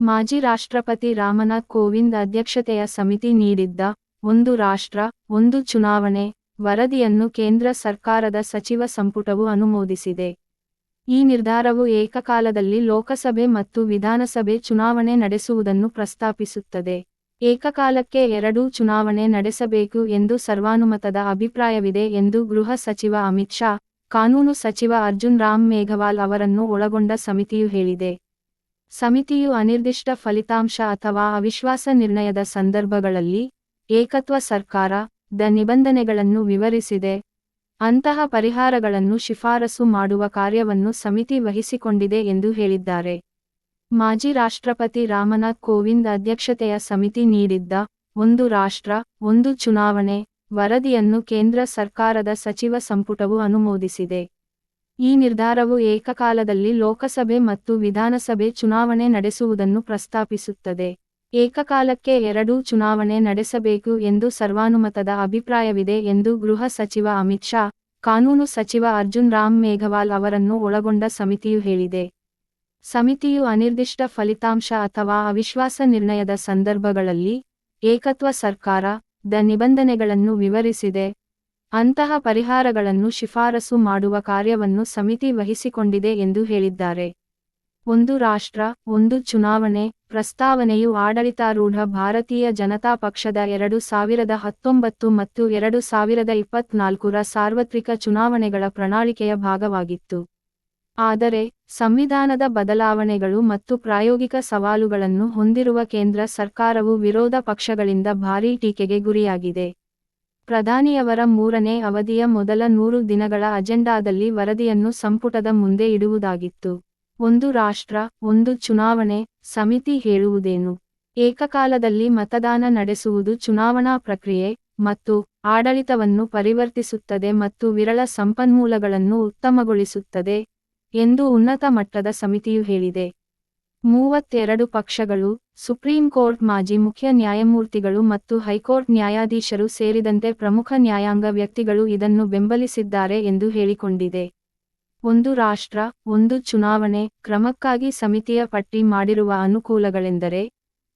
ಮಾಜಿ ರಾಷ್ಟ್ರಪತಿ ರಾಮನಾಥ್ ಕೋವಿಂದ್ ಅಧ್ಯಕ್ಷತೆಯ ಸಮಿತಿ ನೀಡಿದ್ದ ಒಂದು ರಾಷ್ಟ್ರ, ಒಂದು ಚುನಾವಣೆ ವರದಿಯನ್ನು ಕೇಂದ್ರ ಸರ್ಕಾರದ ಸಚಿವ ಸಂಪುಟವು ಅನುಮೋದಿಸಿದೆ. ಈ ನಿರ್ಧಾರವು ಏಕಕಾಲದಲ್ಲಿ ಲೋಕಸಭೆ ಮತ್ತು ವಿಧಾನಸಭೆ ಚುನಾವಣೆ ನಡೆಸುವುದನ್ನು ಪ್ರಸ್ತಾಪಿಸುತ್ತದೆ. ಏಕಕಾಲಕ್ಕೆ ಎರಡೂ ಚುನಾವಣೆ ನಡೆಸಬೇಕು ಎಂದು ಸರ್ವಾನುಮತದ ಅಭಿಪ್ರಾಯವಿದೆ ಎಂದು ಗೃಹ ಸಚಿವ ಅಮಿತ್ ಶಾ, ಕಾನೂನು ಸಚಿವ ಅರ್ಜುನ್ ರಾಮ್ ಮೇಘವಾಲ್ ಅವರನ್ನು ಒಳಗೊಂಡ ಸಮಿತಿಯು ಹೇಳಿದೆ. ಸಮಿತಿಯು ಅನಿರ್ದಿಷ್ಟ ಫಲಿತಾಂಶ ಅಥವಾ ಅವಿಶ್ವಾಸ ನಿರ್ಣಯದ ಸಂದರ್ಭಗಳಲ್ಲಿ ಏಕತ್ವ ಸರ್ಕಾರ, ದ ನಿಬಂಧನೆಗಳನ್ನು ವಿವರಿಸಿದೆ. ಅಂತಹ ಪರಿಹಾರಗಳನ್ನು ಶಿಫಾರಸು ಮಾಡುವ ಕಾರ್ಯವನ್ನು ಸಮಿತಿ ವಹಿಸಿಕೊಂಡಿದೆ ಎಂದು ಹೇಳಿದ್ದಾರೆ. ಮಾಜಿ ರಾಷ್ಟ್ರಪತಿ ರಾಮನಾಥ್ ಕೋವಿಂದ್ ಅಧ್ಯಕ್ಷತೆಯ ಸಮಿತಿ ನೀಡಿದ್ದ ಒಂದು ರಾಷ್ಟ್ರ, ಒಂದು ಚುನಾವಣೆ ವರದಿಯನ್ನು ಕೇಂದ್ರ ಸರ್ಕಾರದ ಸಚಿವ ಸಂಪುಟವು ಅನುಮೋದಿಸಿದೆ. ಈ ನಿರ್ಧಾರವು ಏಕಕಾಲದಲ್ಲಿ ಲೋಕಸಭೆ ಮತ್ತು ವಿಧಾನಸಭೆ ಚುನಾವಣೆ ನಡೆಸುವುದನ್ನು ಪ್ರಸ್ತಾಪಿಸುತ್ತದೆ. ಏಕಕಾಲಕ್ಕೆ ಎರಡೂ ಚುನಾವಣೆ ನಡೆಸಬೇಕು ಎಂದು ಸರ್ವಾನುಮತದ ಅಭಿಪ್ರಾಯವಿದೆ ಎಂದು ಗೃಹ ಸಚಿವ ಅಮಿತ್ ಶಾ, ಕಾನೂನು ಸಚಿವ ಅರ್ಜುನ್ ರಾಮ್ ಮೇಘವಾಲ್ ಅವರನ್ನು ಒಳಗೊಂಡ ಸಮಿತಿಯು ಹೇಳಿದೆ. ಸಮಿತಿಯು ಅನಿರ್ದಿಷ್ಟ ಫಲಿತಾಂಶ ಅಥವಾ ಅವಿಶ್ವಾಸ ನಿರ್ಣಯದ ಸಂದರ್ಭಗಳಲ್ಲಿ ಏಕತ್ವ ಸರ್ಕಾರ, ದ ನಿಬಂಧನೆಗಳನ್ನು ವಿವರಿಸಿದೆ. ಅಂತಹ ಪರಿಹಾರಗಳನ್ನು ಶಿಫಾರಸು ಮಾಡುವ ಕಾರ್ಯವನ್ನು ಸಮಿತಿ ವಹಿಸಿಕೊಂಡಿದೆ ಎಂದು ಹೇಳಿದ್ದಾರೆ. ಒಂದು ರಾಷ್ಟ್ರ, ಒಂದು ಚುನಾವಣೆ, ಪ್ರಸ್ತಾವನೆಯು ಆಡಳಿತಾರೂಢ ಭಾರತೀಯ ಜನತಾ ಪಕ್ಷದ ಎರಡು ಸಾವಿರದ ಹತ್ತೊಂಬತ್ತು ಮತ್ತು ಎರಡು ಸಾವಿರದ ಇಪ್ಪತ್ನಾಲ್ಕರ ಸಾರ್ವತ್ರಿಕ ಚುನಾವಣೆಗಳ ಪ್ರಣಾಳಿಕೆಯ ಭಾಗವಾಗಿತ್ತು. ಆದರೆ, ಸಂವಿಧಾನದ ಬದಲಾವಣೆಗಳು ಮತ್ತು ಪ್ರಾಯೋಗಿಕ ಸವಾಲುಗಳನ್ನು ಹೊಂದಿರುವ ಕೇಂದ್ರ ಸರ್ಕಾರವು ವಿರೋಧ ಪಕ್ಷಗಳಿಂದ ಭಾರೀ ಟೀಕೆಗೆ ಗುರಿಯಾಗಿದೆ. ಪ್ರಧಾನಿಯವರ ಮೂರನೇ ಅವಧಿಯ ಮೊದಲ ನೂರು ದಿನಗಳ ಅಜೆಂಡಾದಲ್ಲಿ ವರದಿಯನ್ನು ಸಂಪುಟದ ಮುಂದೆ ಇಡುವುದಾಗಿತ್ತು. ಒಂದು ರಾಷ್ಟ್ರ, ಒಂದು ಚುನಾವಣೆ, ಸಮಿತಿ ಹೇಳುವುದೇನು? ಏಕಕಾಲದಲ್ಲಿ ಮತದಾನ ನಡೆಸುವುದು ಚುನಾವಣಾ ಪ್ರಕ್ರಿಯೆ ಮತ್ತು ಆಡಳಿತವನ್ನು ಪರಿವರ್ತಿಸುತ್ತದೆ ಮತ್ತು ವಿರಳ ಸಂಪನ್ಮೂಲಗಳನ್ನು ಉತ್ತಮಗೊಳಿಸುತ್ತದೆ ಎಂದು ಉನ್ನತ ಮಟ್ಟದ ಸಮಿತಿಯು ಹೇಳಿದೆ. ಮೂವತ್ತೆರಡು ಪಕ್ಷಗಳು, ಸುಪ್ರೀಂ ಕೋರ್ಟ್ ಮಾಜಿ ಮುಖ್ಯ ನ್ಯಾಯಮೂರ್ತಿಗಳು ಮತ್ತು ಹೈಕೋರ್ಟ್ ನ್ಯಾಯಾಧೀಶರು ಸೇರಿದಂತೆ ಪ್ರಮುಖ ನ್ಯಾಯಾಂಗ ವ್ಯಕ್ತಿಗಳು ಇದನ್ನು ಬೆಂಬಲಿಸಿದ್ದಾರೆ ಎಂದು ಹೇಳಿಕೊಂಡಿದೆ. ಒಂದು ರಾಷ್ಟ್ರ, ಒಂದು ಚುನಾವಣೆ, ಕ್ರಮಕ್ಕಾಗಿ ಸಮಿತಿಯ ಪಟ್ಟಿ ಮಾಡಿರುವ ಅನುಕೂಲಗಳೆಂದರೆ,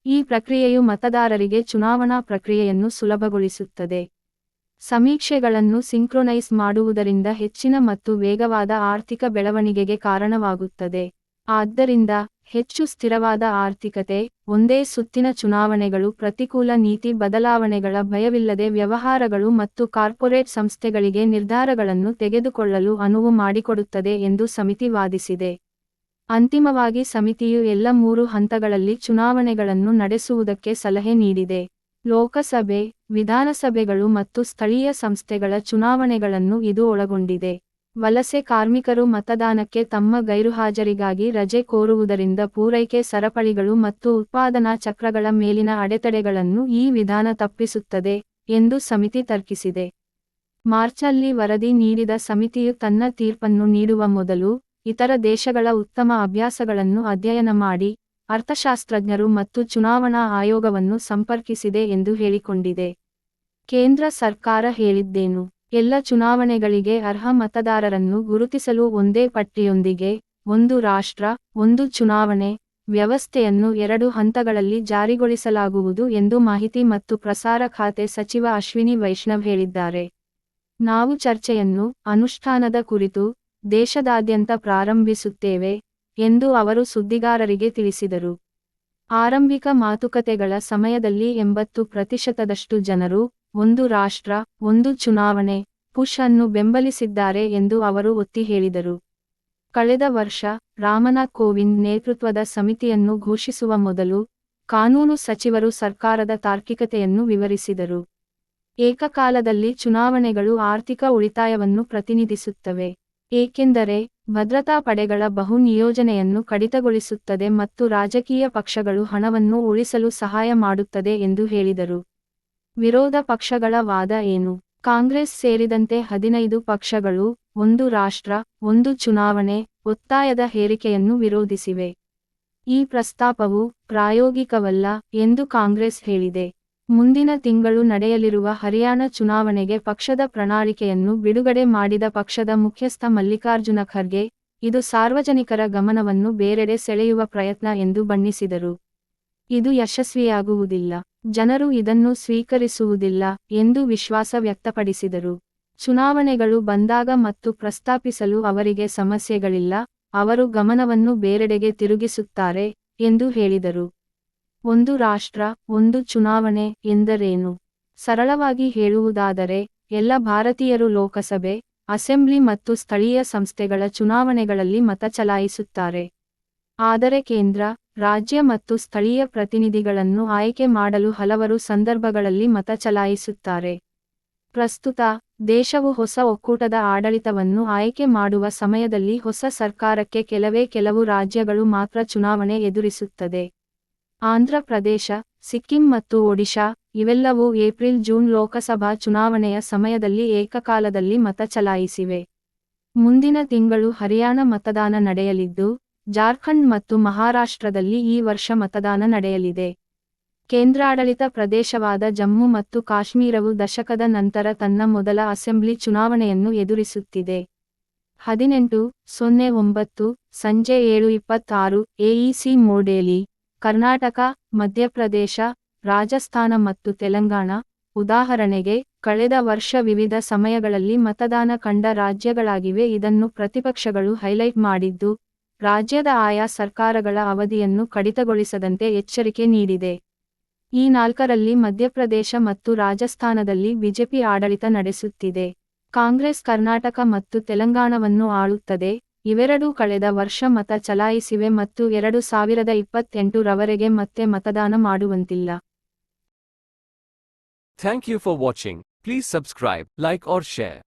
ಈ ಪ್ರಕ್ರಿಯೆಯು ಮತದಾರರಿಗೆ ಚುನಾವಣಾ ಪ್ರಕ್ರಿಯೆಯನ್ನು ಸುಲಭಗೊಳಿಸುತ್ತದೆ. ಸಮೀಕ್ಷೆಗಳನ್ನು ಸಿಂಕ್ರೊನೈಸ್ ಮಾಡುವುದರಿಂದ ಹೆಚ್ಚಿನ ಮತ್ತು ವೇಗವಾದ ಆರ್ಥಿಕ ಬೆಳವಣಿಗೆಗೆ ಕಾರಣವಾಗುತ್ತದೆ. ಆದ್ದರಿಂದ ಹೆಚ್ಚು ಸ್ಥಿರವಾದ ಆರ್ಥಿಕತೆ, ಒಂದೇ ಸುತ್ತಿನ ಚುನಾವಣೆಗಳು, ಪ್ರತಿಕೂಲ ನೀತಿ ಬದಲಾವಣೆಗಳ ಭಯವಿಲ್ಲದೆ ವ್ಯವಹಾರಗಳು ಮತ್ತು ಕಾರ್ಪೊರೇಟ್ ಸಂಸ್ಥೆಗಳಿಗೆ ನಿರ್ಧಾರಗಳನ್ನು ತೆಗೆದುಕೊಳ್ಳಲು ಅನುವು ಮಾಡಿಕೊಡುತ್ತದೆ ಎಂದು ಸಮಿತಿ ವಾದಿಸಿದೆ. ಅಂತಿಮವಾಗಿ ಸಮಿತಿಯು ಎಲ್ಲ ಮೂರು ಹಂತಗಳಲ್ಲಿ ಚುನಾವಣೆಗಳನ್ನು ನಡೆಸುವುದಕ್ಕೆ ಸಲಹೆ ನೀಡಿದೆ. ಲೋಕಸಭೆ, ವಿಧಾನಸಭೆಗಳು ಮತ್ತು ಸ್ಥಳೀಯ ಸಂಸ್ಥೆಗಳ ಚುನಾವಣೆಗಳನ್ನು ಇದು ಒಳಗೊಂಡಿದೆ. ವಲಸೆ ಕಾರ್ಮಿಕರು ಮತದಾನಕ್ಕೆ ತಮ್ಮ ಗೈರುಹಾಜರಿಗಾಗಿ ರಜೆ ಕೋರುವುದರಿಂದ ಪೂರೈಕೆ ಸರಪಳಿಗಳು ಮತ್ತು ಉತ್ಪಾದನಾ ಚಕ್ರಗಳ ಮೇಲಿನ ಅಡೆತಡೆಗಳನ್ನು ಈ ವಿಧಾನ ತಪ್ಪಿಸುತ್ತದೆ ಎಂದು ಸಮಿತಿ ತರ್ಕಿಸಿದೆ. ಮಾರ್ಚಲ್ಲಿ ವರದಿ ನೀಡಿದ ಸಮಿತಿಯು ತನ್ನ ತೀರ್ಪನ್ನು ನೀಡುವ ಮೊದಲು ಇತರ ದೇಶಗಳ ಉತ್ತಮ ಅಭ್ಯಾಸಗಳನ್ನು ಅಧ್ಯಯನ ಮಾಡಿ ಅರ್ಥಶಾಸ್ತ್ರಜ್ಞರು ಮತ್ತು ಚುನಾವಣಾ ಆಯೋಗವನ್ನು ಸಂಪರ್ಕಿಸಿದೆ ಎಂದು ಹೇಳಿಕೊಂಡಿದೆ. ಕೇಂದ್ರ ಸರ್ಕಾರ ಹೇಳಿದ್ದೇನು? ಎಲ್ಲ ಚುನಾವಣೆಗಳಿಗೆ ಅರ್ಹ ಮತದಾರರನ್ನು ಗುರುತಿಸಲು ಒಂದೇ ಪಟ್ಟಿಯೊಂದಿಗೆ, ಒಂದು ರಾಷ್ಟ್ರ, ಒಂದು ಚುನಾವಣೆ ವ್ಯವಸ್ಥೆಯನ್ನು ಎರಡು ಹಂತಗಳಲ್ಲಿ ಜಾರಿಗೊಳಿಸಲಾಗುವುದು ಎಂದು ಮಾಹಿತಿ ಮತ್ತು ಪ್ರಸಾರ ಖಾತೆ ಸಚಿವ ಅಶ್ವಿನಿ ವೈಷ್ಣವ್ ಹೇಳಿದ್ದಾರೆ. ನಾವು ಚರ್ಚೆಯನ್ನು ಅನುಷ್ಠಾನದ ಕುರಿತು ದೇಶದಾದ್ಯಂತ ಪ್ರಾರಂಭಿಸುತ್ತೇವೆ ಎಂದು ಅವರು ಸುದ್ದಿಗಾರರಿಗೆ ತಿಳಿಸಿದರು. ಆರಂಭಿಕ ಮಾತುಕತೆಗಳ ಸಮಯದಲ್ಲಿ ಎಂಬತ್ತು ಪ್ರತಿಶತದಷ್ಟು ಜನರು ಒಂದು ರಾಷ್ಟ್ರ, ಒಂದು ಚುನಾವಣೆ, ಪುಷ್ ಅನ್ನು ಬೆಂಬಲಿಸಿದ್ದಾರೆ ಎಂದು ಅವರು ಒತ್ತಿ ಹೇಳಿದರು. ಕಳೆದ ವರ್ಷ ರಾಮನಾಥ್ ಕೋವಿಂದ್ ನೇತೃತ್ವದ ಸಮಿತಿಯನ್ನು ಘೋಷಿಸುವ ಮೊದಲು ಕಾನೂನು ಸಚಿವರು ಸರ್ಕಾರದ ತಾರ್ಕಿಕತೆಯನ್ನು ವಿವರಿಸಿದರು. ಏಕಕಾಲದಲ್ಲಿ ಚುನಾವಣೆಗಳು ಆರ್ಥಿಕ ಉಳಿತಾಯವನ್ನು ಪ್ರತಿನಿಧಿಸುತ್ತವೆ, ಏಕೆಂದರೆ ಭದ್ರತಾ ಪಡೆಗಳ ಬಹು ನಿಯೋಜನೆಯನ್ನು ಕಡಿತಗೊಳಿಸುತ್ತದೆ ಮತ್ತು ರಾಜಕೀಯ ಪಕ್ಷಗಳು ಹಣವನ್ನು ಉಳಿಸಲು ಸಹಾಯ ಮಾಡುತ್ತದೆ ಎಂದು ಹೇಳಿದರು. ವಿರೋಧ ಪಕ್ಷಗಳ ವಾದ ಏನು? ಕಾಂಗ್ರೆಸ್ ಸೇರಿದಂತೆ ಹದಿನೈದು ಪಕ್ಷಗಳು, ಒಂದು ರಾಷ್ಟ್ರ, ಒಂದು ಚುನಾವಣೆ, ಒತ್ತಾಯದ ಹೇರಿಕೆಯನ್ನು ವಿರೋಧಿಸಿವೆ. ಈ ಪ್ರಸ್ತಾಪವು ಪ್ರಾಯೋಗಿಕವಲ್ಲ ಎಂದು ಕಾಂಗ್ರೆಸ್ ಹೇಳಿದೆ. ಮುಂದಿನ ತಿಂಗಳು ನಡೆಯಲಿರುವ ಹರಿಯಾಣ ಚುನಾವಣೆಗೆ ಪಕ್ಷದ ಪ್ರಣಾಳಿಕೆಯನ್ನು ಬಿಡುಗಡೆ ಮಾಡಿದ ಪಕ್ಷದ ಮುಖ್ಯಸ್ಥ ಮಲ್ಲಿಕಾರ್ಜುನ ಖರ್ಗೆ, ಇದು ಸಾರ್ವಜನಿಕರ ಗಮನವನ್ನು ಬೇರೆಡೆ ಸೆಳೆಯುವ ಪ್ರಯತ್ನ ಎಂದು ಬಣ್ಣಿಸಿದರು. ಇದು ಯಶಸ್ವಿಯಾಗುವುದಿಲ್ಲ. ಜನರು ಇದನ್ನು ಸ್ವೀಕರಿಸುವುದಿಲ್ಲ ಎಂದು ವಿಶ್ವಾಸ ವ್ಯಕ್ತಪಡಿಸಿದರು. ಚುನಾವಣೆಗಳು ಬಂದಾಗ ಮತ್ತು ಪ್ರಸ್ತಾಪಿಸಲು ಅವರಿಗೆ ಸಮಸ್ಯೆಗಳಿಲ್ಲ, ಅವರು ಗಮನವನ್ನು ಬೇರೆಡೆಗೆ ತಿರುಗಿಸುತ್ತಾರೆ ಎಂದು ಹೇಳಿದರು. ಒಂದು ರಾಷ್ಟ್ರ, ಒಂದು ಚುನಾವಣೆ ಎಂದರೇನು? ಸರಳವಾಗಿ ಹೇಳುವುದಾದರೆ, ಎಲ್ಲ ಭಾರತೀಯರು ಲೋಕಸಭೆ, ಅಸೆಂಬ್ಲಿ ಮತ್ತು ಸ್ಥಳೀಯ ಸಂಸ್ಥೆಗಳ ಚುನಾವಣೆಗಳಲ್ಲಿ ಮತ ಚಲಾಯಿಸುತ್ತಾರೆ. ಆದರೆ ಕೇಂದ್ರ ರಾಜ್ಯ ಮತ್ತು ಸ್ಥಳೀಯ ಪ್ರತಿನಿಧಿಗಳನ್ನು ಆಯ್ಕೆ ಮಾಡಲು ಹಲವರು ಸಂದರ್ಭಗಳಲ್ಲಿ ಮತ ಚಲಾಯಿಸುತ್ತಾರೆ. ಪ್ರಸ್ತುತ, ದೇಶವು ಹೊಸ ಒಕ್ಕೂಟದ ಆಡಳಿತವನ್ನು ಆಯ್ಕೆ ಮಾಡುವ ಸಮಯದಲ್ಲಿ ಹೊಸ ಸರ್ಕಾರಕ್ಕೆ ಕೆಲವೇ ಕೆಲವು ರಾಜ್ಯಗಳು ಮಾತ್ರ ಚುನಾವಣೆ ಎದುರಿಸುತ್ತದೆ. ಆಂಧ್ರಪ್ರದೇಶ ಸಿಕ್ಕಿಂ ಮತ್ತು ಒಡಿಶಾ, ಇವೆಲ್ಲವೂ ಏಪ್ರಿಲ್ ಜೂನ್ ಲೋಕಸಭಾ ಚುನಾವಣೆಯ ಸಮಯದಲ್ಲಿ ಏಕಕಾಲದಲ್ಲಿ ಮತ ಚಲಾಯಿಸಿವೆ. ಮುಂದಿನ ತಿಂಗಳು ಹರಿಯಾಣ ಮತದಾನ ನಡೆಯಲಿದ್ದು ಜಾರ್ಖಂಡ್ ಮತ್ತು ಮಹಾರಾಷ್ಟ್ರದಲ್ಲಿ ಈ ವರ್ಷ ಮತದಾನ ನಡೆಯಲಿದೆ. ಕೇಂದ್ರಾಡಳಿತ ಪ್ರದೇಶವಾದ ಜಮ್ಮು ಮತ್ತು ಕಾಶ್ಮೀರವು ದಶಕದ ನಂತರ ತನ್ನ ಮೊದಲ ಅಸೆಂಬ್ಲಿ ಚುನಾವಣೆಯನ್ನು ಎದುರಿಸುತ್ತಿದೆ. ಹದಿನೆಂಟು, ಸೊನ್ನೆ, ಒಂಬತ್ತು, ಸಂಜೆ ಏಳು, ಇಪ್ಪತ್ತಾರು ಎಇಸಿ ಮೋಡೇಲಿ, ಕರ್ನಾಟಕ, ಮಧ್ಯಪ್ರದೇಶ, ರಾಜಸ್ಥಾನ ಮತ್ತು ತೆಲಂಗಾಣ. ಉದಾಹರಣೆಗೆ, ಕಳೆದ ವರ್ಷ ವಿವಿಧ ಸಮಯಗಳಲ್ಲಿ ಮತದಾನ ಕಂಡ ರಾಜ್ಯಗಳಾಗಿವೆ. ಇದನ್ನು ಪ್ರತಿಪಕ್ಷಗಳು ಹೈಲೈಟ್ ಮಾಡಿದ್ದು ರಾಜ್ಯದ ಆಯಾ ಸರ್ಕಾರಗಳ ಅವಧಿಯನ್ನು ಕಡಿತಗೊಳಿಸದಂತೆ ಎಚ್ಚರಿಕೆ ನೀಡಿದೆ. ಈ ನಾಲ್ಕರಲ್ಲಿ ಮಧ್ಯಪ್ರದೇಶ ಮತ್ತು ರಾಜಸ್ಥಾನದಲ್ಲಿ ಬಿಜೆಪಿ ಆಡಳಿತ ನಡೆಸುತ್ತಿದೆ. ಕಾಂಗ್ರೆಸ್, ಕರ್ನಾಟಕ ಮತ್ತು ತೆಲಂಗಾಣವನ್ನು ಆಳುತ್ತದೆ. ಇವೆರಡೂ ಕಳೆದ ವರ್ಷ ಮತ ಚಲಾಯಿಸಿವೆ ಮತ್ತು ಎರಡು ಸಾವಿರದ ಇಪ್ಪತ್ತೆಂಟು ರವರೆಗೆ ಮತ್ತೆ ಮತದಾನ ಮಾಡುವಂತಿಲ್ಲ. Thank you for watching please subscribe like or share.